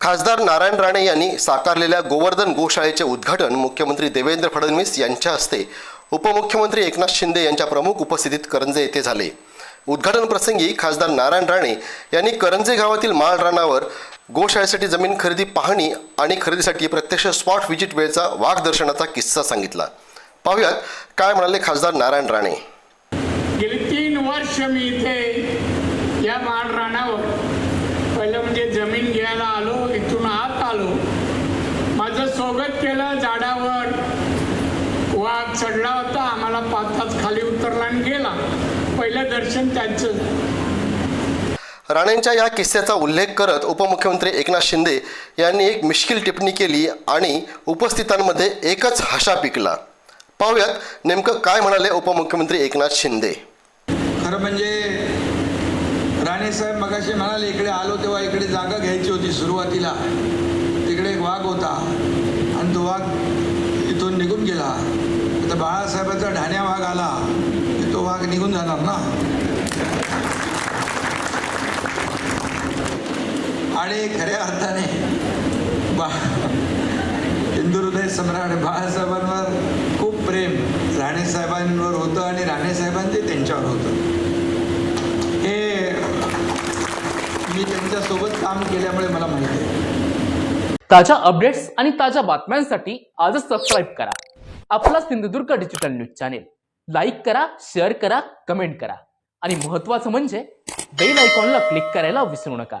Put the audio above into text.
खासदार नारायण राणे यांनी साकारलेल्या गोवर्धन गोशाळेचे उद्घाटन मुख्यमंत्री देवेंद्र फडणवीस यांच्या हस्ते. उपमुख्यमंत्री एकनाथ शिंदे यांच्या प्रमुख उपस्थितीत करंजे येथे झाले. उद्घाटन प्रसंगी खासदार नारायण राणे यांनी करंजे गावातील माळ रानावर गोशाळेसाठी जमीन खरेदी पाहणी आणि खरेदीसाठी प्रत्यक्ष स्पॉट व्हिजिट वेळचा वाघदर्शनाचा किस्सा सांगितला. पाहुयात काय म्हणाले खासदार नारायण राणे. गेली तीन वर्ष मी इथे या माळ रानावर पहिलं जमीन घ्यायला आलो इथून आत आलो. माझं स्वागत केलं झाडावर. वाघ चढला होता आम्हाला पाच तास खाली उतरला आणि गेला. पहिलं दर्शन त्यांचं. राणेंच्या या किस्स्याचा उल्लेख करत उपमुख्यमंत्री एकनाथ शिंदे यांनी एक मिश्किल टिप्पणी केली आणि उपस्थितांमध्ये एकच हशा पिकला. पाहुयात नेमकं काय म्हणाले उपमुख्यमंत्री एकनाथ शिंदे. खरं म्हणजे राणेसाहेब मगाशी म्हणाले इकडे आलो तेव्हा इकडे जागा घ्यायची होती सुरुवातीला. तिकडे एक वाघ होता. आणि तो वाघ इथून निघून गेला. आता बाळासाहेबाचा ढाण्या वाघ आला की तो वाघ निघून जाणार ना? आणि खऱ्या अर्थाने बा हिंदू हृदय सम्राट बाळासाहेबांवर खूप प्रेम राणेसाहेबांवर होतं आणि राणेसाहेबांचे त्यांच्यावर होतं. यांच्यासोबत काम केल्यामुळे मला माहिती आहे. ताज्या अपडेट्स आणि ताज्या बातम्यांसाठी आजच सबस्क्राईब करा. आपला Sindhudurg digital news channel like करा शेअर करा कमेंट करा. आणि महत्वाचं म्हणजे बेल आयकॉनला क्लिक करायला विसरू नका.